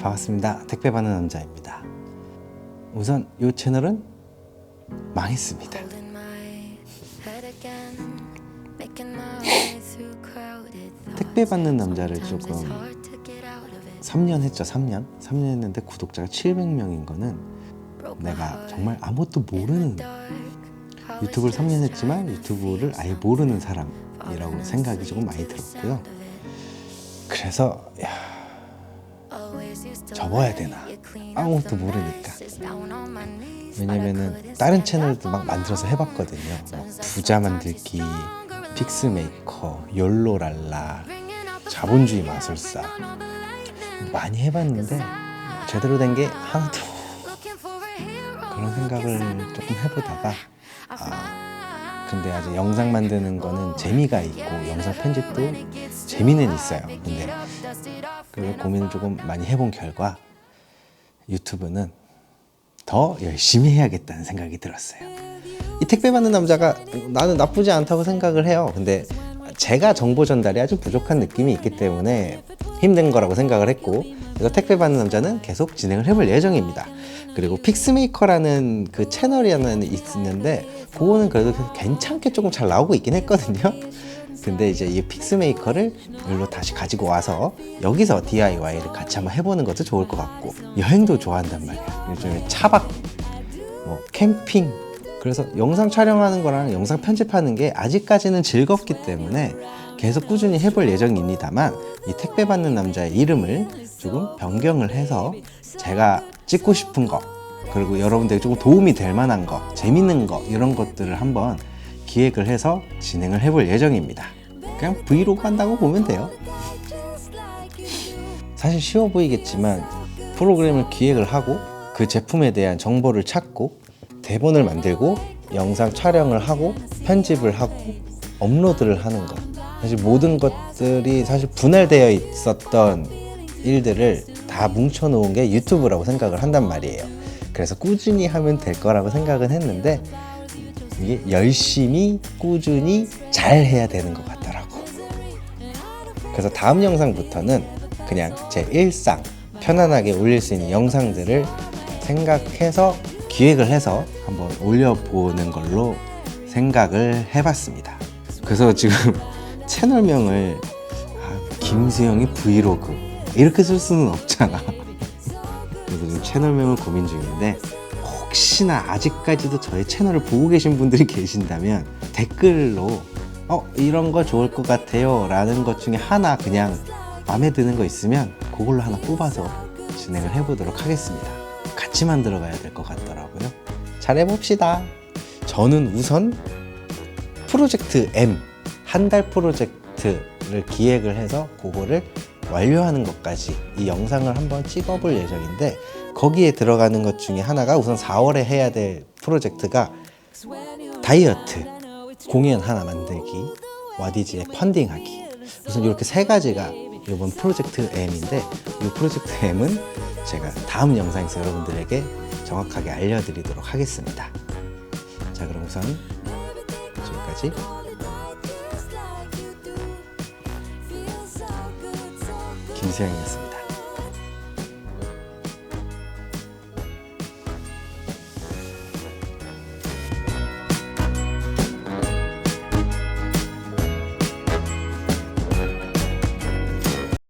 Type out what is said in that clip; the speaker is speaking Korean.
반갑습니다. 택배 받는 남자입니다. 우선 이 채널은 망했습니다. 택배. 받는 남자를 조금 hard to get out of it. 3년 했죠, 3년. 3년 했는데 구독자가 700명인 거는 내가 정말 아무것도 모르는 유튜브를 it's 3년 just 했지만 유튜브를 아예. 모르는 사람이라고 생각이 조금 많이 들었고요. 그래서 야, 접어야 되나? 아무것도 모르니까. 왜냐면은 다른 채널도 막 만들어서. 해봤거든요. 뭐 out 부자 만들기, 픽스메이커, the 자본주의 마술사. 많이 해봤는데 제대로 된 게 하나도 그런 생각을 조금 해보다가 아, 근데 아직 영상 만드는 거는 재미가 있고 영상 편집도 재미는 있어요. 근데 그 고민을 조금 많이 해본 결과 유튜브는 더 열심히 해야겠다는 생각이 들었어요. 이 택배 받는 남자가 나는 나쁘지 않다고 생각을 해요. 근데 제가 정보 전달이 아주 부족한 느낌이 있기 때문에 힘든 거라고 생각을 했고 그래서 택배 받는 남자는 계속 진행을 해볼 예정입니다. 그리고 픽스메이커라는 그 채널이 하나 있는데 그거는 그래도 괜찮게 조금 잘 나오고 있긴 했거든요. 근데 이제 이 픽스메이커를 여기로 다시 가지고 와서 여기서 DIY를 같이 한번 해보는 것도 좋을 것 같고 여행도 좋아한단 말이야. 요즘에 차박, 뭐 캠핑. 그래서 영상 촬영하는 거랑 영상 편집하는 게 아직까지는 즐겁기 때문에 계속 꾸준히 해볼 예정입니다만 이 택배 받는 남자의 이름을 조금 변경을 해서 제가 찍고 싶은 거 그리고 여러분들에게 조금 도움이 될 만한 거 재밌는 거 이런 것들을 한번 기획을 해서 진행을 해볼 예정입니다. 그냥 브이로그 한다고 보면 돼요. 사실 쉬워 보이겠지만 프로그램을 기획을 하고 그 제품에 대한 정보를 찾고 대본을 만들고 영상 촬영을 하고 편집을 하고 업로드를 하는 것 사실 모든 것들이 사실 분할되어 있었던 일들을 다 뭉쳐 놓은 게 유튜브라고 생각을 한단 말이에요. 그래서 꾸준히 하면 될 거라고 생각은 했는데 이게 열심히 꾸준히 잘 해야 되는 것 같더라고. 그래서 다음 영상부터는 그냥 제 일상 편안하게 올릴 수 있는 영상들을 생각해서 기획을 해서 한번 올려보는 걸로 생각을 해봤습니다. 그래서 지금 채널명을 아, 김수영의 브이로그 이렇게 쓸 수는 없잖아. 그래서 지금 채널명을 고민 중인데 혹시나 아직까지도 저의 채널을 보고 계신 분들이 계신다면 댓글로 어 이런 거 좋을 것 같아요 라는 것 중에 하나 그냥 마음에 드는 거 있으면 그걸로 하나 뽑아서 진행을 해보도록 하겠습니다. 같이 만들어 가야 될 것 같더라고요. 잘 해봅시다. 저는 우선 프로젝트 M 한 달 프로젝트를 기획을 해서 그거를 완료하는 것까지 이 영상을 한번 찍어볼 예정인데 거기에 들어가는 것 중에 하나가 우선 4월에 해야 될 프로젝트가 다이어트 공연 하나 만들기 와디즈의 펀딩하기. 우선 이렇게 세 가지가 이번 프로젝트 M인데 이 프로젝트 M은 제가 다음 영상에서 여러분들에게 정확하게 알려드리도록 하겠습니다. 자 그럼 우선 지금까지 김수영이었습니다